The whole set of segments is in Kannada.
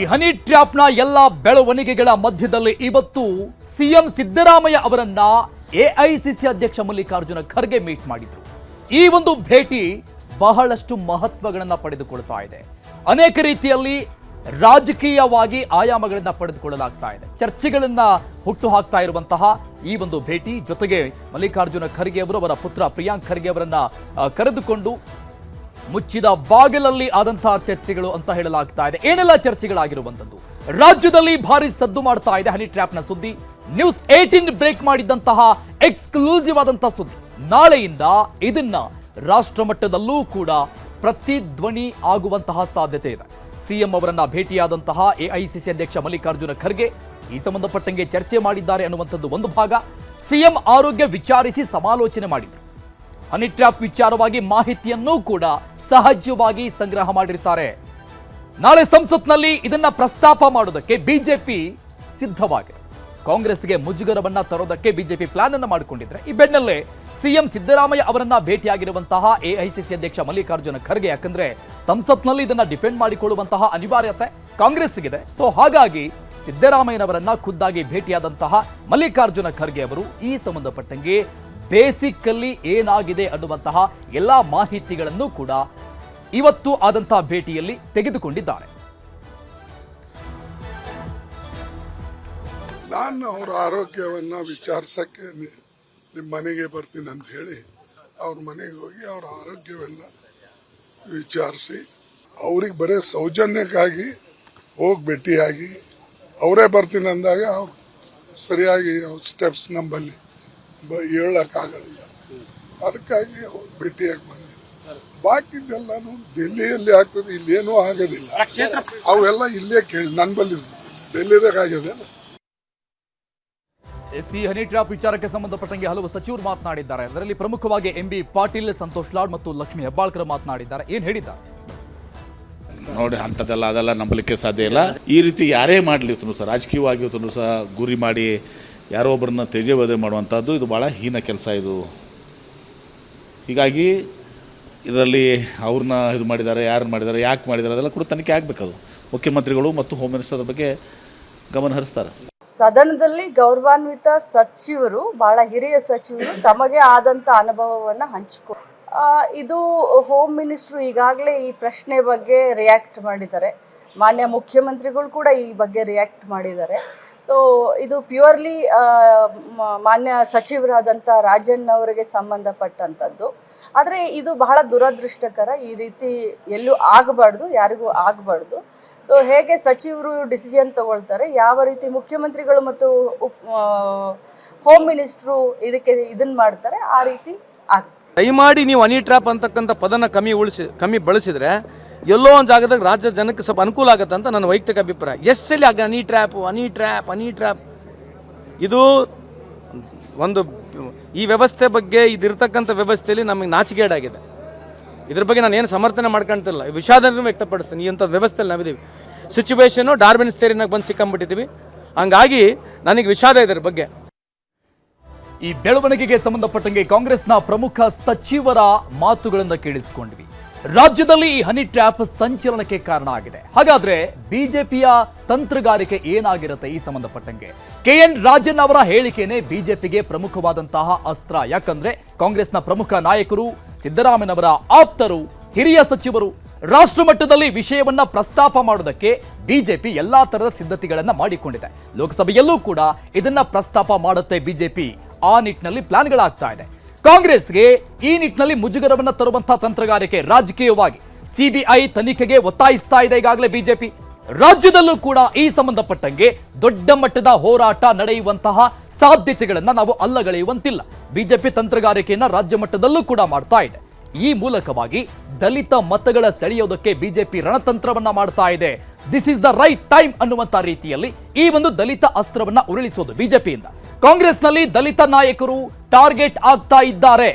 ಈ ಹನಿ ಟ್ರ್ಯಾಪ್ನ ಎಲ್ಲ ಬೆಳವಣಿಗೆಗಳ ಮಧ್ಯದಲ್ಲಿ ಇವತ್ತು ಸಿಎಂ ಸಿದ್ದರಾಮಯ್ಯ ಅವರನ್ನ ಎಐಸಿಸಿ ಅಧ್ಯಕ್ಷ ಮಲ್ಲಿಕಾರ್ಜುನ ಖರ್ಗೆ ಮೀಟ್ ಮಾಡಿದ್ರು. ಈ ಒಂದು ಭೇಟಿ ಬಹಳಷ್ಟು ಮಹತ್ವಗಳನ್ನು ಪಡೆದುಕೊಳ್ತಾ ಇದೆ. ಅನೇಕ ರೀತಿಯಲ್ಲಿ ರಾಜಕೀಯವಾಗಿ ಆಯಾಮಗಳನ್ನು ಪಡೆದುಕೊಳ್ಳಲಾಗ್ತಾ ಇದೆ. ಚರ್ಚೆಗಳನ್ನ ಹುಟ್ಟು ಹಾಕ್ತಾ ಇರುವಂತಹ ಈ ಒಂದು ಭೇಟಿ ಜೊತೆಗೆ ಮಲ್ಲಿಕಾರ್ಜುನ ಖರ್ಗೆ ಅವರು ಅವರ ಪುತ್ರ ಪ್ರಿಯಾಂಕ್ ಖರ್ಗೆ ಅವರನ್ನ ಕರೆದುಕೊಂಡು ಮುಚ್ಚಿದ ಬಾಗಿಲಲ್ಲಿ ಆದಂತಹ ಚರ್ಚೆಗಳು ಅಂತ ಹೇಳಲಾಗ್ತಾ ಇದೆ. ಏನೆಲ್ಲ ಚರ್ಚೆಗಳಾಗಿರುವಂತದ್ದು ರಾಜ್ಯದಲ್ಲಿ ಭಾರಿ ಸದ್ದು ಮಾಡ್ತಾ ಇದೆ ಹನಿ ಟ್ರ್ಯಾಪ್ನ ಸುದ್ದಿ. ನ್ಯೂಸ್ ಏಟೀನ್ ಬ್ರೇಕ್ ಮಾಡಿದಂತಹ ಎಕ್ಸ್ಕ್ಲೂಸಿವ್ ಆದಂತಹ ಸುದ್ದಿ. ನಾಳೆಯಿಂದ ಇದನ್ನ ರಾಷ್ಟ್ರ ಮಟ್ಟದಲ್ಲೂ ಕೂಡ ಪ್ರತಿಧ್ವನಿ ಆಗುವಂತಹ ಸಾಧ್ಯತೆ ಇದೆ. ಸಿಎಂ ಅವರನ್ನ ಭೇಟಿಯಾದಂತಹ ಎಐಸಿಸಿ ಅಧ್ಯಕ್ಷ ಮಲ್ಲಿಕಾರ್ಜುನ ಖರ್ಗೆ ಈ ಸಂಬಂಧಪಟ್ಟಂಗೆ ಚರ್ಚೆ ಮಾಡಿದ್ದಾರೆ ಅನ್ನುವಂಥದ್ದು ಒಂದು ಭಾಗ. ಸಿಎಂ ಆರೋಗ್ಯ ವಿಚಾರಿಸಿ ಸಮಾಲೋಚನೆ ಮಾಡಿದ್ರು. ಹನಿ ವಿಚಾರವಾಗಿ ಮಾಹಿತಿಯನ್ನೂ ಕೂಡ ಸಹಜವಾಗಿ ಸಂಗ್ರಹ ಮಾಡಿರ್ತಾರೆ. ನಾಳೆ ಸಂಸತ್ನಲ್ಲಿ ಇದನ್ನ ಪ್ರಸ್ತಾಪ ಮಾಡೋದಕ್ಕೆ ಬಿಜೆಪಿ ಸಿದ್ಧವಾಗಿದೆ. ಕಾಂಗ್ರೆಸ್ಗೆ ಮುಜುಗರವನ್ನ ತರೋದಕ್ಕೆ ಬಿಜೆಪಿ ಪ್ಲಾನ್ ಅನ್ನು ಮಾಡಿಕೊಂಡಿದ್ರೆ ಈ ಬೆನ್ನಲ್ಲೇ ಸಿಎಂ ಸಿದ್ದರಾಮಯ್ಯ ಅವರನ್ನ ಭೇಟಿಯಾಗಿರುವಂತಹ ಎಐಸಿಸಿ ಅಧ್ಯಕ್ಷ ಮಲ್ಲಿಕಾರ್ಜುನ ಖರ್ಗೆ ಯಾಕಂದ್ರೆ ಸಂಸತ್ನಲ್ಲಿ ಇದನ್ನ ಡಿಪೆಂಡ್ ಮಾಡಿಕೊಳ್ಳುವಂತಹ ಅನಿವಾರ್ಯತೆ ಕಾಂಗ್ರೆಸ್ಗಿದೆ. ಸೊ ಹಾಗಾಗಿ ಸಿದ್ದರಾಮಯ್ಯನವರನ್ನ ಖುದ್ದಾಗಿ ಭೇಟಿಯಾದಂತಹ ಮಲ್ಲಿಕಾರ್ಜುನ ಖರ್ಗೆ ಅವರು ಈ ಸಂಬಂಧಪಟ್ಟಂಗೆ ಬೇಸಿಕಲ್ಲಿ ಏನಾಗಿದೆ ಅನ್ನುವಂತಹ ಎಲ್ಲ ಮಾಹಿತಿಗಳನ್ನು ಕೂಡ ಇವತ್ತು ಆದಂತಹ ಭೇಟಿಯಲ್ಲಿ ತೆಗೆದುಕೊಂಡಿದ್ದಾರೆ. ನಾನು ಅವರ ಆರೋಗ್ಯವನ್ನ ವಿಚಾರಿಸಕ್ಕೆ ನಿಮ್ಮ ಮನೆಗೆ ಬರ್ತೀನಿ ಅಂತ ಹೇಳಿ ಅವ್ರ ಮನೆಗೆ ಹೋಗಿ ಅವರ ಆರೋಗ್ಯವನ್ನ ವಿಚಾರಿಸಿ, ಅವ್ರಿಗೆ ಬರೀ ಸೌಜನ್ಯಕ್ಕಾಗಿ ಹೋಗಿ ಭೇಟಿಯಾಗಿ, ಅವರೇ ಬರ್ತೀನಿ ಅಂದಾಗ ಅವ್ರು ಸರಿಯಾಗಿ ಸ್ಟೆಪ್ಸ್ ನಂಬಲ್ಲಿ ಬ ಹೇಳಕ್ಕಾಗಲಿಲ್ಲ. ಅದಕ್ಕಾಗಿ ಅವ್ರು ಭೇಟಿಯಾಗಿ ಬಂದಿದೆ ಬಾಕಿದ್ದೆಲ್ಲಾನು ಡೆಲ್ಲಿಯಲ್ಲಿ ಆಗ್ತದೆ ಇಲ್ಲೇನೂ ಆಗೋದಿಲ್ಲ. ಅವೆಲ್ಲ ಇಲ್ಲೇ ಕೇಳಿ ನನ್ನ ಬಲ್ಲಿ ಡೆಲ್ಲಿದಾಗ ಆಗಿದೆ ಎಸ್ ಸಿ ಹನಿ ಟ್ರಾಪ್ ವಿಚಾರಕ್ಕೆ ಸಂಬಂಧಪಟ್ಟಂಗೆ ಹಲವು ಸಚಿವರು ಮಾತನಾಡಿದ್ದಾರೆ. ಅದರಲ್ಲಿ ಪ್ರಮುಖವಾಗಿ ಎಂ ಬಿ ಪಾಟೀಲ್ ಸಂತೋಷ್ ಲಾಡ್ ಮತ್ತು ಲಕ್ಷ್ಮಿ ಹೆಬ್ಬಾಳ್ಕರ್ ಮಾತನಾಡಿದ್ದಾರೆ. ಏನ್ ಹೇಳಿದ್ದಾರೆ? ನೋಡಿ ಅಂಥದ್ದೆಲ್ಲ ಅದೆಲ್ಲ ನಂಬಲಿಕ್ಕೆ ಸಾಧ್ಯ ಇಲ್ಲ. ಈ ರೀತಿ ಯಾರೇ ಮಾಡಲಿ ಸರ್ ರಾಜಕೀಯವಾಗಿ ಸಹ ಗುರಿ ಮಾಡಿ ಯಾರೋ ಒಬ್ಬರನ್ನ ತೇಜವಧೆ ಮಾಡುವಂಥದ್ದು ಇದು ಭಾಳ ಹೀನ ಕೆಲಸ ಇದು. ಹೀಗಾಗಿ ಇದರಲ್ಲಿ ಅವ್ರನ್ನ ಇದು ಮಾಡಿದ್ದಾರೆ ಯಾರು ಮಾಡಿದ್ದಾರೆ, ಯಾಕೆ ಮಾಡಿದ್ದಾರೆ ಅದೆಲ್ಲ ಕೂಡ ತನಿಖೆ ಆಗಬೇಕದು. ಮುಖ್ಯಮಂತ್ರಿಗಳು ಮತ್ತು ಹೋಮ್ ಮಿನಿಸ್ಟರ್ ಬಗ್ಗೆ ಗಮನ ಹರಿಸ್ತಾರೆ. ಸದನದಲ್ಲಿ ಗೌರವಾನ್ವಿತ ಸಚಿವರು, ಬಹಳ ಹಿರಿಯ ಸಚಿವರು ತಮಗೆ ಆದಂತ ಅನುಭವವನ್ನು ಹಂಚಿಕೊ ಇದು ಹೋಮ್ ಮಿನಿಸ್ಟ್ರು ಈಗಾಗಲೇ ಈ ಪ್ರಶ್ನೆ ಬಗ್ಗೆ ರಿಯಾಕ್ಟ್ ಮಾಡಿದ್ದಾರೆ. ಮಾನ್ಯ ಮುಖ್ಯಮಂತ್ರಿಗಳು ಕೂಡ ಈ ಬಗ್ಗೆ ರಿಯಾಕ್ಟ್ ಮಾಡಿದ್ದಾರೆ. ಸೊ ಇದು ಪ್ಯೂರ್ಲಿ ಮಾನ್ಯ ಸಚಿವರಾದಂಥ ರಾಜನ್ ಅವರಿಗೆ ಸಂಬಂಧಪಟ್ಟಂಥದ್ದು ಆದರೆ ಇದು ಬಹಳ ದುರದೃಷ್ಟಕರ, ಈ ರೀತಿ ಎಲ್ಲೂ ಆಗಬಾರ್ದು, ಯಾರಿಗೂ ಆಗಬಾರ್ದು. ಸೊ ಹೇಗೆ ಸಚಿವರು ಡಿಸಿಷನ್ ತಗೊಳ್ತಾರೆ, ಯಾವ ರೀತಿ ಮುಖ್ಯಮಂತ್ರಿಗಳು ಮತ್ತು ಹೋಮ್ ಮಿನಿಸ್ಟ್ರು ಇದಕ್ಕೆ ಇದನ್ನ ಮಾಡ್ತಾರೆ, ಆ ರೀತಿ ಆಗ್ತದೆ. ದಯಮಾಡಿ ನೀವು ಅನಿ ಟ್ರಾಪ್ ಅಂತಕ್ಕಂಥ ಪದನ ಕಮ್ಮಿ ಉಳಿಸಿ, ಕಮ್ಮಿ ಬಳಸಿದ್ರೆ ಎಲ್ಲೋ ಒಂದು ಜಾಗದಾಗ ರಾಜ್ಯ ಜನಕ್ಕೆ ಸ್ವಲ್ಪ ಅನುಕೂಲ ಆಗುತ್ತೆ ಅಂತ ನನ್ನ ವೈಯಕ್ತಿಕ ಅಭಿಪ್ರಾಯ. ಎಷ್ಟಲ್ಲಿ ಆಗ ಅನಿ ಟ್ರ್ಯಾಪು ಅನಿ ಟ್ರ್ಯಾಪ್ ಅನಿ ಟ್ರ್ಯಾಪ್. ಇದು ಒಂದು ಈ ವ್ಯವಸ್ಥೆ ಬಗ್ಗೆ ಇದಿರ್ತಕ್ಕಂಥ ವ್ಯವಸ್ಥೆಯಲ್ಲಿ ನಮಗೆ ನಾಚಿಗೇಡಾಗಿದೆ ಇದ್ರ ಬಗ್ಗೆ ನಾನು ಏನು ಸಮರ್ಥನೆ ಮಾಡ್ಕೊಂತಿಲ್ಲ. ವಿಷಾದನೂ ವ್ಯಕ್ತಪಡಿಸ್ತೀನಿ. ಅಂಥ ವ್ಯವಸ್ಥೆಯಲ್ಲಿ ನಾವಿದ್ದೀವಿ. ಸಿಚುವೇಶನು ಡಾರ್ಬಿನ್ಸ್ ತೇರಿನಾಗ ಬಂದು ಸಿಕ್ಕಂಬಿಟ್ಟಿದ್ದೀವಿ. ಹಂಗಾಗಿ ನನಗೆ ವಿಷಾದ ಇದ್ರ ಬಗ್ಗೆ. ಈ ಬೆಳವಣಿಗೆಗೆ ಸಂಬಂಧಪಟ್ಟಂಗೆ ಕಾಂಗ್ರೆಸ್ನ ಪ್ರಮುಖ ಸಚಿವರ ಮಾತುಗಳನ್ನು ಕೇಳಿಸಿಕೊಂಡ್ವಿ. ರಾಜ್ಯದಲ್ಲಿ ಈ ಹನಿ ಟ್ರ್ಯಾಪ್ ಸಂಚಲನಕ್ಕೆ ಕಾರಣ ಆಗಿದೆ. ಹಾಗಾದ್ರೆ ಬಿಜೆಪಿಯ ತಂತ್ರಗಾರಿಕೆ ಏನಾಗಿರುತ್ತೆ ಈ ಸಂಬಂಧಪಟ್ಟಂಗೆ? ಕೆ ಎನ್ ರಾಜನ್ ಅವರ ಹೇಳಿಕೆನೆ ಬಿಜೆಪಿಗೆ ಪ್ರಮುಖವಾದಂತಹ ಅಸ್ತ್ರ. ಯಾಕಂದ್ರೆ ಕಾಂಗ್ರೆಸ್ನ ಪ್ರಮುಖ ನಾಯಕರು, ಸಿದ್ದರಾಮಯ್ಯನವರ ಆಪ್ತರು, ಹಿರಿಯ ಸಚಿವರು ರಾಷ್ಟ್ರ ಮಟ್ಟದಲ್ಲಿ ವಿಷಯವನ್ನ ಪ್ರಸ್ತಾಪ ಮಾಡುವುದಕ್ಕೆ ಬಿಜೆಪಿ ಎಲ್ಲಾ ತರದ ಸಿದ್ಧತೆಗಳನ್ನ ಮಾಡಿಕೊಂಡಿದೆ. ಲೋಕಸಭೆಯಲ್ಲೂ ಕೂಡ ಇದನ್ನ ಪ್ರಸ್ತಾಪ ಮಾಡುತ್ತೆ ಬಿಜೆಪಿ. ಆ ನಿಟ್ಟಿನಲ್ಲಿ ಪ್ಲಾನ್ಗಳಾಗ್ತಾ ಇದೆ. ಕಾಂಗ್ರೆಸ್ಗೆ ಈ ನಿಟ್ಟಿನಲ್ಲಿ ಮುಜುಗರವನ್ನು ತರುವಂತಹ ತಂತ್ರಗಾರಿಕೆ ರಾಜಕೀಯವಾಗಿ ಸಿಬಿಐ ತನಿಖೆಗೆ ಒತ್ತಾಯಿಸ್ತಾ ಇದೆ ಈಗಾಗಲೇ ಬಿಜೆಪಿ. ರಾಜ್ಯದಲ್ಲೂ ಕೂಡ ಈ ಸಂಬಂಧಪಟ್ಟಂಗೆ ದೊಡ್ಡ ಮಟ್ಟದ ಹೋರಾಟ ನಡೆಯುವಂತಹ ಸಾಧ್ಯತೆಗಳನ್ನ ನಾವು ಅಲ್ಲಗಳೆಯುವಂತಿಲ್ಲ. ಬಿಜೆಪಿ ತಂತ್ರಗಾರಿಕೆಯನ್ನ ರಾಜ್ಯ ಮಟ್ಟದಲ್ಲೂ ಕೂಡ ಮಾಡ್ತಾ ಇದೆ. ಈ ಮೂಲಕವಾಗಿ ದಲಿತ ಮತಗಳ ಸೆಳೆಯೋದಕ್ಕೆ ಬಿಜೆಪಿ ರಣತಂತ್ರವನ್ನ ಮಾಡ್ತಾ ಇದೆ. This is the right time ಅನ್ನುವಂತ ರೀತಿಯಲ್ಲಿ ಈ ಒಂದು ದಲಿತ ಅಸ್ತ್ರವನ್ನ ಉರುಳಿಸೋದು ಬಿಜೆಪಿಯಿಂದ. ಕಾಂಗ್ರೆಸ್ನಲ್ಲಿ ದಲಿತ ನಾಯಕರು ಟಾರ್ಗೆಟ್ ಆಗ್ತಾ ಇದ್ದಾರೆ.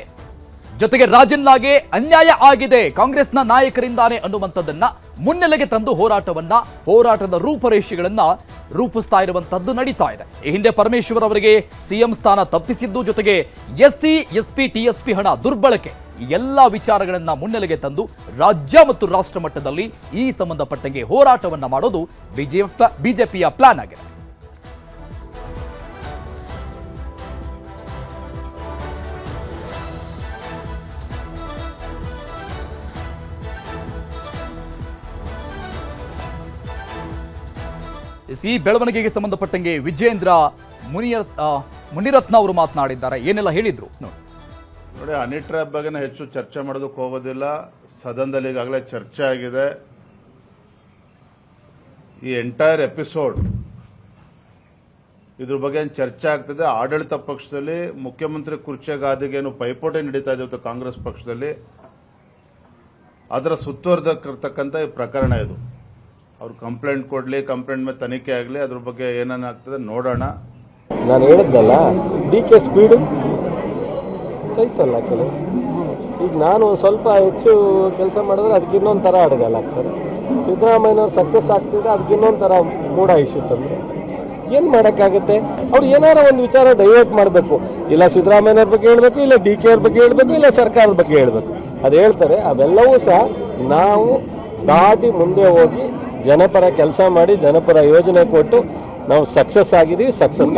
ಜೊತೆಗೆ ರಾಜನ್ನಾಗೆ ಅನ್ಯಾಯ ಆಗಿದೆ. ಕಾಂಗ್ರೆಸ್ನ ನಾಯಕರಿಂದಾನೆ ಅನ್ನುವಂಥದ್ದನ್ನ ಮುನ್ನೆಲೆಗೆ ತಂದು ಹೋರಾಟವನ್ನ, ಹೋರಾಟದ ರೂಪರೇಷೆಗಳನ್ನ ರೂಪಿಸ್ತಾ ಇರುವಂತದ್ದು ನಡೀತಾ ಇದೆ. ಈ ಹಿಂದೆ ಪರಮೇಶ್ವರ್ ಅವರಿಗೆ ಸಿಎಂ ಸ್ಥಾನ ತಪ್ಪಿಸಿದ್ದು ಜೊತೆಗೆ ಎಸ್ಸಿ, ಎಸ್ಪಿ, ಟಿಎಸ್ಪಿ ಹಣ ದುರ್ಬಳಕೆ ಎಲ್ಲ ವಿಚಾರಗಳನ್ನ ಮುನ್ನೆಲೆಗೆ ತಂದು ರಾಜ್ಯ ಮತ್ತು ರಾಷ್ಟ್ರ ಮಟ್ಟದಲ್ಲಿ ಈ ಸಂಬಂಧಪಟ್ಟಂಗೆ ಹೋರಾಟವನ್ನ ಮಾಡೋದು ಬಿಜೆಪಿ, ಬಿಜೆಪಿಯ ಪ್ಲಾನ್ ಆಗಿದೆ. ಈ ಬೆಳವಣಿಗೆಗೆ ಸಂಬಂಧಪಟ್ಟಂಗೆ ವಿಜೇಂದ್ರ ಮುನಿಯರ್ ಮುನಿರತ್ನ ಅವರು ಮಾತನಾಡಿದ್ದಾರೆ. ಏನೆಲ್ಲ ಹೇಳಿದ್ರು? ನೋಡಿ. ನೋಡಿ ಹನಿ ಟ್ರ್ಯಾಪ್ ಬಗ್ಗೆ ಹೆಚ್ಚು ಚರ್ಚೆ ಮಾಡೋದಕ್ಕೆ ಹೋಗೋದಿಲ್ಲ. ಸದನದಲ್ಲಿ ಈಗಾಗಲೇ ಚರ್ಚೆ ಆಗಿದೆ. ಈ ಎಂಟೈರ್ ಎಪಿಸೋಡ್ ಇದ್ರ ಬಗ್ಗೆ ಏನು ಚರ್ಚೆ ಆಗ್ತದೆ? ಆಡಳಿತ ಪಕ್ಷದಲ್ಲಿ ಮುಖ್ಯಮಂತ್ರಿ ಕುರ್ಚೆ ಗಾದಿಗೆ ಏನು ಪೈಪೋಟಿ ನಡೀತಾ ಇದೆ ಕಾಂಗ್ರೆಸ್ ಪಕ್ಷದಲ್ಲಿ. ಅದರ ಸುತ್ತುವರೆದಕ್ಕಿರ್ತಕ್ಕಂಥ ಈ ಪ್ರಕರಣ ಇದು. ಅವ್ರು ಕಂಪ್ಲೇಂಟ್ ಕೊಡಲಿ, ಕಂಪ್ಲೇಂಟ್ ಮೇಲೆ ತನಿಖೆ ಆಗಲಿ, ಅದ್ರ ಬಗ್ಗೆ ಏನೇನಾಗ್ತದೆ ನೋಡೋಣ. ನಾನು ಹೇಳಿದ್ದಲ್ಲ ಡಿ ಕೆ ಸ್ಪೀಡು ಸಹಿಸಲ್ಲ ಕೆಲವು ಈಗ ನಾನು ಸ್ವಲ್ಪ ಹೆಚ್ಚು ಕೆಲಸ ಮಾಡಿದ್ರೆ ಅದಕ್ಕೆ ಇನ್ನೊಂದು ಥರ ಅಡುಗೆಲ್ಲ ಆಗ್ತಾರೆ ಸಿದ್ದರಾಮಯ್ಯನವ್ರು ಸಕ್ಸಸ್ ಆಗ್ತಿದೆ, ಅದಕ್ಕೆ ಇನ್ನೊಂದು ಥರ ಮೂಡ ಇಶ್ಯೂ ತಂದು ಏನು ಮಾಡೋಕ್ಕಾಗುತ್ತೆ? ಅವ್ರು ಏನಾರು ಒಂದು ವಿಚಾರ ಡೈವರ್ಟ್ ಮಾಡಬೇಕು. ಇಲ್ಲ ಸಿದ್ದರಾಮಯ್ಯನವ್ರ ಬಗ್ಗೆ ಹೇಳಬೇಕು, ಇಲ್ಲ ಡಿ ಕೆ ಅವ್ರ ಬಗ್ಗೆ ಹೇಳಬೇಕು, ಇಲ್ಲ ಸರ್ಕಾರದ ಬಗ್ಗೆ ಹೇಳಬೇಕು. ಅದು ಹೇಳ್ತಾರೆ, ಅವೆಲ್ಲವೂ ಸಹ ನಾವು ದಾಟಿ ಮುಂದೆ ಹೋಗಿ ಜನಪರ ಕೆಲಸ ಮಾಡಿ ಜನಪರ ಯೋಜನೆ ಕೊಟ್ಟು ನಾವು ಸಕ್ಸಸ್ ಆಗಿದ್ದೀವಿ ಸಕ್ಸಸ್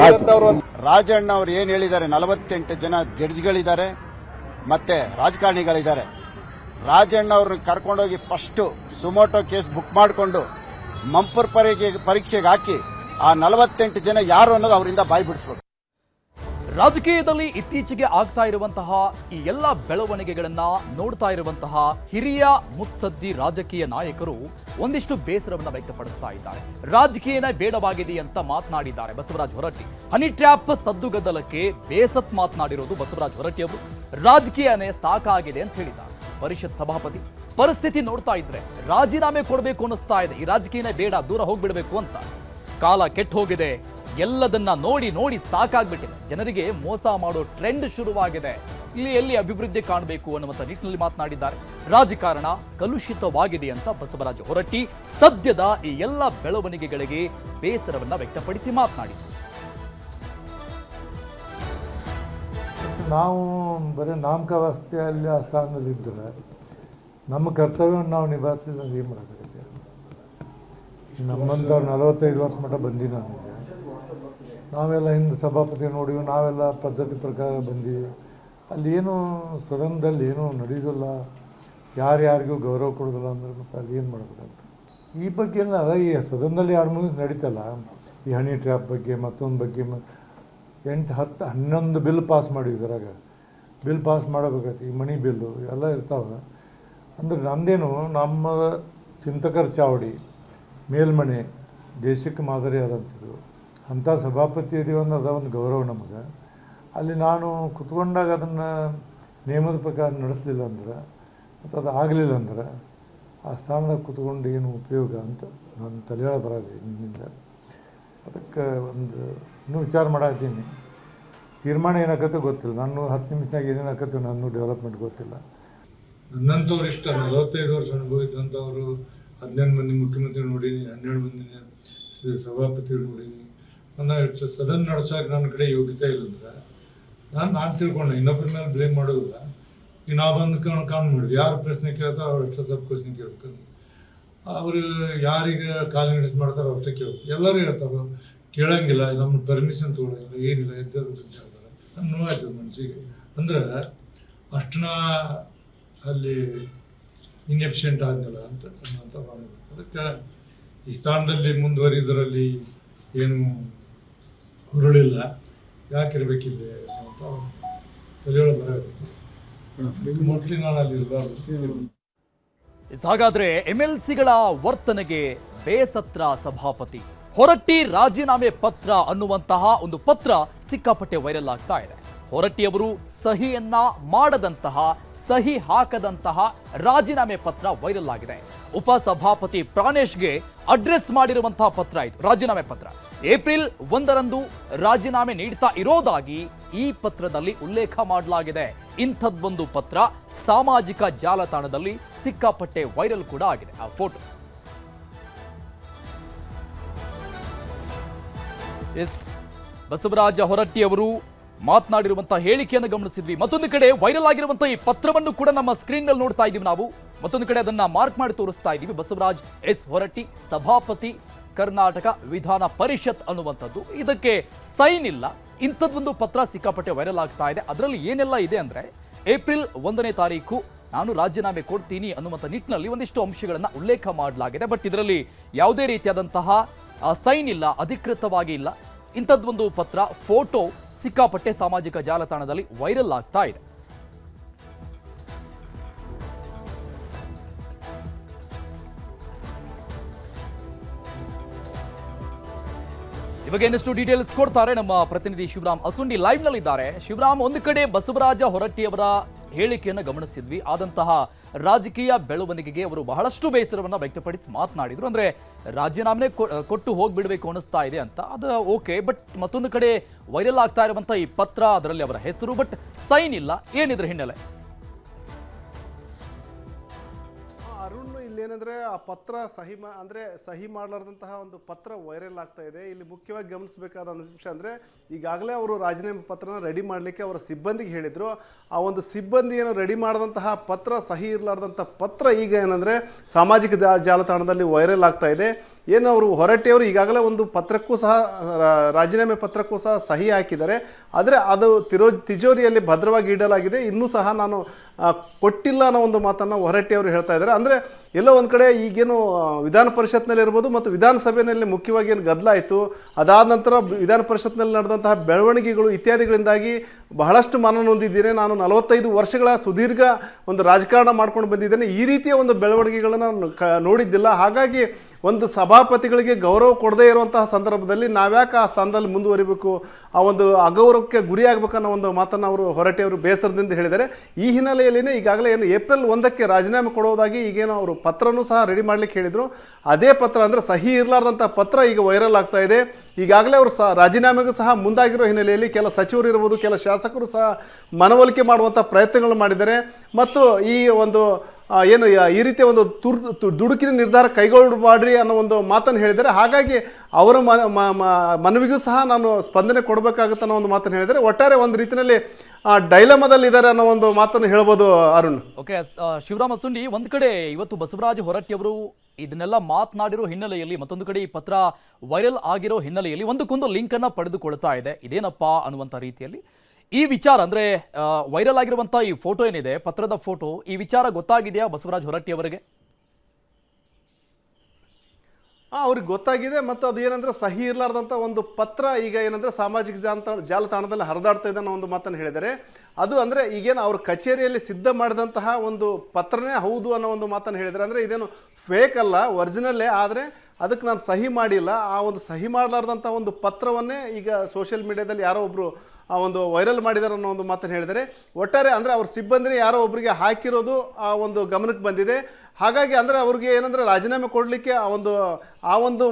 ರಾಜಣ್ಣ ಅವರು ಏನು ಹೇಳಿದ್ದಾರೆ? ನಲವತ್ತೆಂಟು ಜನ ಜಡ್ಜ್ಗಳಿದ್ದಾರೆ ಮತ್ತೆ ರಾಜಕಾರಣಿಗಳಿದ್ದಾರೆ. ರಾಜಣ್ಣ ಅವ್ರನ್ನ ಕರ್ಕೊಂಡೋಗಿ ಫಸ್ಟ್ ಸುಮೋಟೋ ಕೇಸ್ ಬುಕ್ ಮಾಡಿಕೊಂಡು ಮಂಪುರ್ ಪರೀಕ್ಷೆ ಪರೀಕ್ಷೆಗೆ ಹಾಕಿ ಆ ನಲವತ್ತೆಂಟು ಜನ ಯಾರು ಅನ್ನೋದು ಅವರಿಂದ ಬಾಯಿ ಬಿಡಿಸ್ಬೇಕು. ರಾಜಕೀಯದಲ್ಲಿ ಇತ್ತೀಚೆಗೆ ಆಗ್ತಾ ಇರುವಂತಹ ಈ ಎಲ್ಲ ಬೆಳವಣಿಗೆಗಳನ್ನ ನೋಡ್ತಾ ಇರುವಂತಹ ಹಿರಿಯ ಮುತ್ಸದ್ದಿ ರಾಜಕೀಯ ನಾಯಕರು ಒಂದಿಷ್ಟು ಬೇಸರವನ್ನ ವ್ಯಕ್ತಪಡಿಸ್ತಾ ಇದ್ದಾರೆ. ರಾಜಕೀಯನೇ ಬೇಡವಾಗಿದೆ ಅಂತ ಮಾತನಾಡಿದ್ದಾರೆ ಬಸವರಾಜ್ ಹೊರಟ್ಟಿ. ಹನಿ ಟ್ರ್ಯಾಪ್ ಸದ್ದುಗದ್ದಲಕ್ಕೆ ಬೇಸತ್ ಮಾತನಾಡಿರೋದು ಬಸವರಾಜ್ ಹೊರಟ್ಟಿ ಅವರು. ರಾಜಕೀಯನೇ ಸಾಕಾಗಿದೆ ಅಂತ ಹೇಳಿದ್ದಾರೆ. ಪರಿಷತ್ ಸಭಾಪತಿ, ಪರಿಸ್ಥಿತಿ ನೋಡ್ತಾ ಇದ್ರೆ ರಾಜೀನಾಮೆ ಕೊಡಬೇಕು ಅನ್ನಿಸ್ತಾ ಇದೆ. ಈ ರಾಜಕೀಯನೇ ಬೇಡ, ದೂರ ಹೋಗ್ಬಿಡಬೇಕು ಅಂತ. ಕಾಲ ಕೆಟ್ಟ ಹೋಗಿದೆ. ಎಲ್ಲದನ್ನ ನೋಡಿ ನೋಡಿ ಸಾಕಾಗ್ಬಿಟ್ಟಿದೆ. ಜನರಿಗೆ ಮೋಸ ಮಾಡೋ ಟ್ರೆಂಡ್ ಶುರುವಾಗಿದೆ. ಇಲ್ಲಿ ಎಲ್ಲಿ ಅಭಿವೃದ್ಧಿ ಕಾಣಬೇಕು ಅನ್ನುವಂಥ ನಿಟ್ಟಿನಲ್ಲಿ ಮಾತನಾಡಿದ್ದಾರೆ. ರಾಜಕಾರಣ ಕಲುಷಿತವಾಗಿದೆ ಅಂತ ಬಸವರಾಜ ಹೊರಟ್ಟಿ ಸದ್ಯದ ಈ ಎಲ್ಲ ಬೆಳವಣಿಗೆಗಳಿಗೆ ಬೇಸರವನ್ನ ವ್ಯಕ್ತಪಡಿಸಿ ಮಾತನಾಡಿದರು ನಾವು ಬರೀ ನಾಮಕಾವಸ್ಥೆಯಲ್ಲಿ ಆ ಸ್ಥಾನದಲ್ಲಿ ಇದ್ದರೆ ನಮ್ಮ ಕರ್ತವ್ಯವನ್ನು ನಾವು ನಿಭಾಯಿಸಿದ್ರೆ ಏನು ಮಾಡೋಕ್ಕಾಗುತ್ತೆ? ನಮ್ಮಂಥವ್ರು ನಲವತ್ತೈದು ವರ್ಷ ಮಟ್ಟ ಬಂದಿ ನಾವೆಲ್ಲ ಹಿಂದೆ ಸಭಾಪತಿ ನೋಡಿವಿ, ನಾವೆಲ್ಲ ಪದ್ಧತಿ ಪ್ರಕಾರ ಬಂದೀವಿ. ಅಲ್ಲಿ ಏನು ಸದನದಲ್ಲಿ ಏನೂ ನಡೆಯೋದಿಲ್ಲ. ಯಾರ್ಯಾರಿಗೂ ಗೌರವ ಕೊಡೋದಿಲ್ಲ ಅಂದ್ರೆ ಮತ್ತೆ ಅಲ್ಲಿ ಏನು ಮಾಡ್ಬೇಕಂತ. ಈ ಬಗ್ಗೆ ಏನು ಅದ, ಈ ಸದನದಲ್ಲಿ ಎರಡು ಮೂರು ನಡೀತಲ್ಲ. ಈ ಹಣಿ ಟ್ರ್ಯಾಪ್ ಬಗ್ಗೆ, ಮತ್ತೊಂದು ಬಗ್ಗೆ ಎಂಟು, ಹತ್ತು, ಹನ್ನೊಂದು ಬಿಲ್ ಪಾಸ್ ಮಾಡಿವಿ ಇದ್ರಾಗ. ಬಿಲ್ ಪಾಸ್ ಮಾಡಬೇಕಾಯ್ತು, ಈ ಮಣಿ ಬಿಲ್ಲು ಎಲ್ಲ ಇರ್ತಾವೆ. ಅಂದ್ರೆ ನಂದೇನು ನಮ್ಮ ಚಿಂತಕರ ಚಾವಡಿ, ಮೇಲ್ಮನೆ, ದೇಶಕ್ಕೆ ಮಾದರಿ ಆದಂಥದ್ದು ಅಂಥ ಸಭಾಪತಿ ಇದೀವಿ ಅನ್ನೋದು ಒಂದು ಗೌರವ ನಮಗೆ. ಅಲ್ಲಿ ನಾನು ಕುತ್ಕೊಂಡಾಗ ಅದನ್ನು ನಿಯಮದ ಪ್ರಕಾರ ನಡೆಸಲಿಲ್ಲ ಅಂದ್ರೆ, ಮತ್ತು ಅದು ಆಗಲಿಲ್ಲ ಅಂದ್ರೆ, ಆ ಸ್ಥಾನದಾಗ ಕುತ್ಕೊಂಡು ಏನು ಉಪಯೋಗ ಅಂತ ನಾನು ತಲೆಯೊಳ ಬರೋದು ನಿಮ್ಮಿಂದ ಅದಕ್ಕೆ ಒಂದು ಇನ್ನೂ ವಿಚಾರ ಮಾಡತ್ತೀನಿ ತೀರ್ಮಾನ ಏನಾಗತ್ತೆ ಗೊತ್ತಿಲ್ಲ. ನಾನು ಹತ್ತು ನಿಮಿಷನಾಗ ಏನೇನಾಗತ್ತೆ ನಾನು ಡೆವಲಪ್ಮೆಂಟ್ ಗೊತ್ತಿಲ್ಲ. ನನ್ನಂಥವ್ರು ಇಷ್ಟ. ನಲವತ್ತೈದು ವರ್ಷ ಅನುಭವಿಸಿದಂಥವ್ರು ಹದಿನೆಂಟು ಮಂದಿ ಮುಖ್ಯಮಂತ್ರಿ ನೋಡೀನಿ, ಹನ್ನೆರಡು ಮಂದಿ ಸಭಾಪತಿ ಸಭಾಪತಿಗಳು ನೋಡೀನಿ. ನನ್ನ ಸದನ್ ನಡ್ಸೋಕೆ ನನ್ನ ಕಡೆ ಯೋಗ್ಯತೆ ಇಲ್ಲಂದ್ರೆ ನಾನು ನಾನು ತಿಳ್ಕೊಂಡೆ. ಇನ್ನೊಬ್ಬರ ಮೇಲೆ ಬ್ಲೇಮ್ ಮಾಡೋದಿಲ್ಲ. ಈಗ ನಾವು ಬಂದು ಕಾಣ್ ಕಾಣ್ ಮಾಡಿದ್ವಿ ಯಾರು ಪ್ರಶ್ನೆ ಕೇಳ್ತಾರೋ ಅವ್ರು ಅಷ್ಟೇ ಸ್ವಲ್ಪ ಕ್ವಶನ್ ಕೇಳ್ಬೇಕು. ಅವರು ಯಾರಿಗೆ ಕಾಲು ನಡೆಸಿ ಮಾಡ್ತಾರೋ ಅಷ್ಟೇ ಕೇಳ್ಬೇಕು. ಎಲ್ಲರೂ ಹೇಳ್ತಾರೆ, ಕೇಳೋಂಗಿಲ್ಲ ನಮ್ಮ ಪರ್ಮಿಷನ್ ತೊಗೊಳಂಗಿಲ್ಲ, ಏನಿಲ್ಲ ಎದ್ದದ್ದು ಅಂತ ಹೇಳ್ತಾರೆ. ನಾನು ನೋವಾಯ್ತು ಮನಸ್ಸಿಗೆ ಅಂದ್ರೆ ಅಷ್ಟು ನಾ ಅಲ್ಲಿ ಇನ್ಎಫಿಷಿಯೆಂಟ್ ಆದ್ನಲ್ಲ ಅಂತ ಅನ್ನೋಂಥ ಭಾವನೆ ಅದಕ್ಕೆ ಈ ಸ್ಥಾನದಲ್ಲಿ ಮುಂದುವರಿದರಲ್ಲಿ ಏನು ಹುರುಳಿಲ್ಲ ಯಾಕಿರ್ಬೇಕಿಲ್ಲ ಅಂತ ತಲೆಯೊಳಗೆ ಬರಬೇಕು ಮೋಸ್ಟ್ಲಿ ನಾನು ಅಲ್ಲಿ ಇರಬಾರ್ದು. ಹಾಗಾದ್ರೆ ಎಂ ಎಲ್ ಸಿಗಳ ವರ್ತನೆಗೆ ಬೇಸತ್ರ ಸಭಾಪತಿ. ಹೊರಟ್ಟಿ ರಾಜೀನಾಮೆ ಪತ್ರ ಅನ್ನುವಂತಹ ಒಂದು ಪತ್ರ ಸಿಕ್ಕಾಪಟ್ಟೆ ವೈರಲ್ ಆಗ್ತಾ ಇದೆ. ಹೊರಟ್ಟಿಯವರು ಸಹಿಯನ್ನ ಮಾಡದಂತಹ, ಸಹಿ ಹಾಕದಂತಹ ರಾಜೀನಾಮೆ ಪತ್ರ ವೈರಲ್ ಆಗಿದೆ. ಉಪಸಭಾಪತಿ ಪ್ರಾಣೇಶ್ಗೆ ಅಡ್ರೆಸ್ ಮಾಡಿರುವಂತಹ ಪತ್ರ ಇದು, ರಾಜೀನಾಮೆ ಪತ್ರ. ಏಪ್ರಿಲ್ ಒಂದರಂದು ರಾಜೀನಾಮೆ ನೀಡ್ತಾ ಇರೋದಾಗಿ ಈ ಪತ್ರದಲ್ಲಿ ಉಲ್ಲೇಖ ಮಾಡಲಾಗಿದೆ. ಇಂಥದ್ದೊಂದು ಪತ್ರ ಸಾಮಾಜಿಕ ಜಾಲತಾಣದಲ್ಲಿ ಸಿಕ್ಕಾಪಟ್ಟೆ ವೈರಲ್ ಕೂಡ ಆಗಿದೆ. ಆ ಫೋಟೋ. ಎಸ್, ಬಸವರಾಜ ಹೊರಟ್ಟಿಯವರು ಮಾತನಾಡಿರುವಂತಹ ಹೇಳಿಕೆಯನ್ನು ಗಮನಿಸಿದ್ವಿ. ಮತ್ತೊಂದು ಕಡೆ ವೈರಲ್ ಆಗಿರುವಂತಹ ಈ ಪತ್ರವನ್ನು ಕೂಡ ನಮ್ಮ ಸ್ಕ್ರೀನ್ನಲ್ಲಿ ನೋಡ್ತಾ ಇದೀವಿ ನಾವು. ಮತ್ತೊಂದು ಕಡೆ ಅದನ್ನ ಮಾರ್ಕ್ ಮಾಡಿ ತೋರಿಸ್ತಾ ಇದೀವಿ ಬಸವರಾಜ್ ಎಸ್ ಹೊರಟ್ಟಿ, ಸಭಾಪತಿ ಕರ್ನಾಟಕ ವಿಧಾನ ಪರಿಷತ್ ಅನ್ನುವಂಥದ್ದು. ಇದಕ್ಕೆ ಸೈನ್ ಇಲ್ಲ. ಇಂಥದ್ದೊಂದು ಪತ್ರ ಸಿಕ್ಕಾಪಟ್ಟೆ ವೈರಲ್ ಆಗ್ತಾ ಇದೆ. ಅದರಲ್ಲಿ ಏನೆಲ್ಲ ಇದೆ ಅಂದರೆ, ಏಪ್ರಿಲ್ ಒಂದನೇ ತಾರೀಕು ನಾನು ರಾಜೀನಾಮೆ ಕೊಡ್ತೀನಿ ಅನ್ನುವಂಥ ನಿಟ್ಟಿನಲ್ಲಿ ಒಂದಿಷ್ಟು ಅಂಶಗಳನ್ನು ಉಲ್ಲೇಖ ಮಾಡಲಾಗಿದೆ. ಬಟ್ ಇದರಲ್ಲಿ ಯಾವುದೇ ರೀತಿಯಾದಂತಹ ಸೈನ್ ಇಲ್ಲ, ಅಧಿಕೃತವಾಗಿ ಇಲ್ಲ. ಇಂಥದ್ದೊಂದು ಪತ್ರ, ಫೋಟೋ ಸಿಕ್ಕಾಪಟ್ಟೆ ಸಾಮಾಜಿಕ ಜಾಲತಾಣದಲ್ಲಿ ವೈರಲ್ ಆಗ್ತಾ ಇದೆ. ಇವಾಗ ಇನ್ನಷ್ಟು ಡೀಟೇಲ್ಸ್ ಕೊಡ್ತಾರೆ ನಮ್ಮ ಪ್ರತಿನಿಧಿ ಶಿವರಾಮ್. ಅಸುಂಡಿ ಲೈವ್ ನಲ್ಲಿದ್ದಾರೆ. ಶಿವರಾಮ್, ಒಂದು ಕಡೆ ಬಸವರಾಜ ಹೊರಟ್ಟಿಯವರ ಹೇಳಿಕೆಯನ್ನು ಗಮನಿಸಿದ್ವಿ. ಆದಂತಹ ರಾಜಕೀಯ ಬೆಳವಣಿಗೆಗೆ ಅವರು ಬಹಳಷ್ಟು ಬೇಸರವನ್ನ ವ್ಯಕ್ತಪಡಿಸಿ ಮಾತನಾಡಿದ್ರು. ಅಂದ್ರೆ ರಾಜೀನಾಮೆ ಕೊಟ್ಟು ಹೋಗ್ಬಿಡ್ಬೇಕು ಅನಿಸ್ತಾ ಇದೆ ಅಂತ. ಅದು ಓಕೆ ಬಟ್ ಮತ್ತೊಂದು ಕಡೆ ವೈರಲ್ ಆಗ್ತಾ ಇರುವಂತಹ ಈ ಪತ್ರ, ಅದರಲ್ಲಿ ಅವರ ಹೆಸರು ಬಟ್ ಸೈನ್ ಇಲ್ಲ. ಏನಿದ್ರ ಹಿನ್ನೆಲೆ? ಇಲ್ಲೇನಂದ್ರೆ ಆ ಪತ್ರ ಸಹಿ ಮಾ ಅಂದರೆ ಸಹಿ ಮಾಡಲಾರ್ದಂತಹ ಒಂದು ಪತ್ರ ವೈರಲ್ ಆಗ್ತಾ ಇದೆ. ಇಲ್ಲಿ ಮುಖ್ಯವಾಗಿ ಗಮನಿಸಬೇಕಾದ ಒಂದು ವಿಷಯ ಅಂದರೆ ಈಗಾಗಲೇ ಅವರು ರಾಜೀನಾಮೆ ಪತ್ರನ ರೆಡಿ ಮಾಡಲಿಕ್ಕೆ ಅವರ ಸಿಬ್ಬಂದಿಗೆ ಹೇಳಿದರು. ಆ ಒಂದು ಸಿಬ್ಬಂದಿ ಏನು ರೆಡಿ ಮಾಡಿದಂತಹ ಪತ್ರ ಸಹಿ ಇರಲಾರ್ದಂಥ ಪತ್ರ ಈಗ ಏನಂದರೆ ಸಾಮಾಜಿಕ ಜಾಲತಾಣದಲ್ಲಿ ವೈರಲ್ ಆಗ್ತಾ ಇದೆ. ಏನು ಅವರು ಹೊರಟಿಯವರು ಈಗಾಗಲೇ ಒಂದು ಪತ್ರಕ್ಕೂ ಸಹ ರಾಜೀನಾಮೆ ಪತ್ರಕ್ಕೂ ಸಹ ಸಹಿ ಹಾಕಿದ್ದಾರೆ. ಆದರೆ ಅದು ತಿರೋ ತಿಜೋರಿಯಲ್ಲಿ ಭದ್ರವಾಗಿ ಇಡಲಾಗಿದೆ. ಇನ್ನೂ ಸಹ ನಾನು ಕೊಟ್ಟಿಲ್ಲ ಅನ್ನೋ ಒಂದು ಮಾತನ್ನು ಹೊರಟಿಯವರು ಹೇಳ್ತಾ ಇದ್ದಾರೆ. ಅಂದರೆ ಎಲ್ಲೋ ಒಂದು ಕಡೆ ಈಗೇನು ವಿಧಾನ ಪರಿಷತ್ನಲ್ಲಿ ಇರ್ಬೋದು ಮತ್ತು ವಿಧಾನಸಭೆಯಲ್ಲಿ ಮುಖ್ಯವಾಗಿ ಏನು ಗದ್ದಲ ಆಯಿತು, ಅದಾದ ನಂತರ ವಿಧಾನ ಪರಿಷತ್ನಲ್ಲಿ ನಡೆದಂತಹ ಬೆಳವಣಿಗೆಗಳು ಇತ್ಯಾದಿಗಳಿಂದಾಗಿ ಬಹಳಷ್ಟು ಮನ ನೊಂದಿದ್ದೇನೆ ನಾನು ನಲವತ್ತೈದು ವರ್ಷಗಳ ಸುದೀರ್ಘ ಒಂದು ರಾಜಕಾರಣ ಮಾಡ್ಕೊಂಡು ಬಂದಿದ್ದೇನೆ. ಈ ರೀತಿಯ ಒಂದು ಬೆಳವಣಿಗೆಗಳನ್ನು ನೋಡಿದ್ದಿಲ್ಲ. ಹಾಗಾಗಿ ಒಂದು ಸಭಾಪತಿಗಳಿಗೆ ಗೌರವ ಕೊಡದೇ ಇರುವಂತಹ ಸಂದರ್ಭದಲ್ಲಿ ನಾವ್ಯಾಕೆ ಆ ಸ್ಥಾನದಲ್ಲಿ ಮುಂದುವರಿಬೇಕು? ಆ ಒಂದು ಅಗೌರವಕ್ಕೆ ಗುರಿಯಾಗಬೇಕನ್ನೋ ಒಂದು ಮಾತನ್ನು ಅವರು ಹೊರಟೆ ಅವರು ಬೇಸರದಿಂದ ಹೇಳಿದ್ದಾರೆ. ಈ ಹಿನ್ನೆಲೆಯಲ್ಲಿನೇ ಈಗಾಗಲೇ ಏನು ಏಪ್ರಿಲ್ ಒಂದಕ್ಕೆ ರಾಜೀನಾಮೆ ಕೊಡೋದಾಗಿ ಈಗೇನು ಅವರು ಪತ್ರನೂ ಸಹ ರೆಡಿ ಮಾಡ್ಲಿಕ್ಕೆ ಹೇಳಿದರು. ಅದೇ ಪತ್ರ ಅಂದರೆ ಸಹಿ ಇರಲಾರ್ದಂಥ ಪತ್ರ ಈಗ ವೈರಲ್ ಆಗ್ತಾ ಇದೆ. ಈಗಾಗಲೇ ಅವರು ಸಹ ರಾಜೀನಾಮೆಗೂ ಸಹ ಮುಂದಾಗಿರೋ ಹಿನ್ನೆಲೆಯಲ್ಲಿ ಕೆಲ ಸಚಿವರು ಇರ್ಬೋದು, ಕೆಲ ಶಾಸಕರು ಸಹ ಮನವೊಲಿಕೆ ಮಾಡುವಂಥ ಪ್ರಯತ್ನಗಳು ಮಾಡಿದ್ದಾರೆ. ಮತ್ತು ಈ ಒಂದು ಏನು ಈ ರೀತಿಯ ಒಂದು ತುರ್ದು ದುಡುಕಿನ ನಿರ್ಧಾರ ಕೈಗೊಳ್ಳಬಾಡ್ರಿ ಅನ್ನೋ ಒಂದು ಮಾತನ್ನು ಹೇಳಿದ್ದಾರೆ. ಹಾಗಾಗಿ ಅವರ ಮನವಿಗೂ ಸಹ ನಾನು ಸ್ಪಂದನೆ ಕೊಡಬೇಕಾಗುತ್ತೆ ಅನ್ನೋ ಒಂದು ಮಾತನ್ನು ಹೇಳಿದರೆ ಒಟ್ಟಾರೆ ಒಂದು ರೀತಿಯಲ್ಲಿ ಡೈಲಮದಲ್ಲಿ ಇದ್ದಾರೆ ಅನ್ನೋ ಒಂದು ಮಾತನ್ನು ಹೇಳ್ಬೋದು ಅರುಣ್. ಓಕೆ ಶಿವರಾಮ ಸುಂಡಿ, ಒಂದು ಕಡೆ ಇವತ್ತು ಬಸವರಾಜ ಹೊರಟ್ಟಿಯವರು ಇದನ್ನೆಲ್ಲ ಮಾತನಾಡಿರೋ ಹಿನ್ನೆಲೆಯಲ್ಲಿ, ಮತ್ತೊಂದು ಕಡೆ ಈ ಪತ್ರ ವೈರಲ್ ಆಗಿರೋ ಹಿನ್ನೆಲೆಯಲ್ಲಿ ಒಂದಕ್ಕೊಂದು ಲಿಂಕ್ ಅನ್ನ ಪಡೆದುಕೊಳ್ತಾ ಇದೆ. ಇದೇನಪ್ಪ ಅನ್ನುವಂಥ ರೀತಿಯಲ್ಲಿ ಈ ವಿಚಾರ ಅಂದ್ರೆ ವೈರಲ್ ಆಗಿರುವಂತ ಈ ಫೋಟೋ ಏನಿದೆ, ಪತ್ರದ ಫೋಟೋ ಈ ವಿಚಾರ ಗೊತ್ತಾಗಿದೆಯಾ ಬಸವರಾಜ್ ಹೊರಟ್ಟಿ ಅವರಿಗೆ? ಅವ್ರಿಗೆ ಗೊತ್ತಾಗಿದೆ ಮತ್ತು ಅದು ಏನಂದ್ರೆ ಸಹಿ ಇರಲಾರ್ದಂಥ ಒಂದು ಪತ್ರ ಈಗ ಏನಂದ್ರೆ ಸಾಮಾಜಿಕ ಜಾಲತಾಣ ಜಾಲತಾಣದಲ್ಲಿ ಹರಿದಾಡ್ತಾ ಇದೆ ಅನ್ನೋ ಒಂದು ಮಾತನ್ನು ಹೇಳಿದರೆ ಅದು ಅಂದರೆ ಈಗೇನು ಅವ್ರ ಕಚೇರಿಯಲ್ಲಿ ಸಿದ್ಧ ಮಾಡಿದಂತಹ ಒಂದು ಪತ್ರನೇ ಹೌದು ಅನ್ನೋ ಒಂದು ಮಾತನ್ನು ಹೇಳಿದರೆ ಅಂದರೆ ಇದೇನು ಫೇಕ್ ಅಲ್ಲ ಒರಿಜಿನಲ್ಲೇ ಆದರೆ ಅದಕ್ಕೆ ನಾನು ಸಹಿ ಮಾಡಿಲ್ಲ. ಆ ಒಂದು ಸಹಿ ಮಾಡಲಾರ್ದಂಥ ಒಂದು ಪತ್ರವನ್ನೇ ಈಗ ಸೋಷಿಯಲ್ ಮೀಡಿಯಾದಲ್ಲಿ ಯಾರೋ ಒಬ್ಬರು ಆ ಒಂದು ವೈರಲ್ ಮಾಡಿದ್ದಾರೆ ಅನ್ನೋ ಒಂದು ಮಾತನ್ನು ಹೇಳಿದರೆ ಒಟ್ಟಾರೆ ಅಂದರೆ ಅವ್ರ ಸಿಬ್ಬಂದಿನೇ ಯಾರೋ ಒಬ್ಬರಿಗೆ ಹಾಕಿರೋದು ಆ ಒಂದು ಗಮನಕ್ಕೆ ಬಂದಿದೆ. ಹಾಗಾಗಿ ಅಂದರೆ ಅವ್ರಿಗೆ ಏನಂದರೆ ರಾಜೀನಾಮೆ ಕೊಡಲಿಕ್ಕೆ ಆ ಒಂದು ಆ ಒಂದು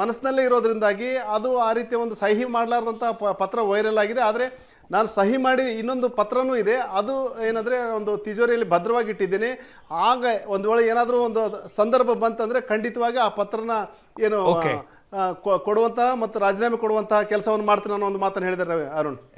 ಮನಸ್ಸಿನಲ್ಲೇ ಇರೋದ್ರಿಂದಾಗಿ ಅದು ಆ ರೀತಿಯ ಒಂದು ಸಹಿ ಮಾಡಲಾರ್ದಂಥ ಪತ್ರ ವೈರಲ್ ಆಗಿದೆ. ಆದರೆ ನಾನು ಸಹಿ ಮಾಡಿ ಇನ್ನೊಂದು ಪತ್ರನೂ ಇದೆ. ಅದು ಏನಂದರೆ ಒಂದು ತಿಜೋರಿಯಲ್ಲಿ ಭದ್ರವಾಗಿ ಇಟ್ಟಿದ್ದೀನಿ. ಆಗ ಒಂದು ವೇಳೆ ಏನಾದರೂ ಒಂದು ಸಂದರ್ಭ ಬಂತಂದರೆ ಖಂಡಿತವಾಗಿ ಆ ಪತ್ರನ ಏನು ಕೊಡುವಂತಹ ಮತ್ತು ರಾಜೀನಾಮೆ ಕೊಡುವಂತಹ ಕೆಲಸವನ್ನು ಮಾಡ್ತೀನಿ ಅನ್ನೋ ಒಂದು ಮಾತನ್ನು ಹೇಳಿದ್ದಾರೆ ಅರುಣ್.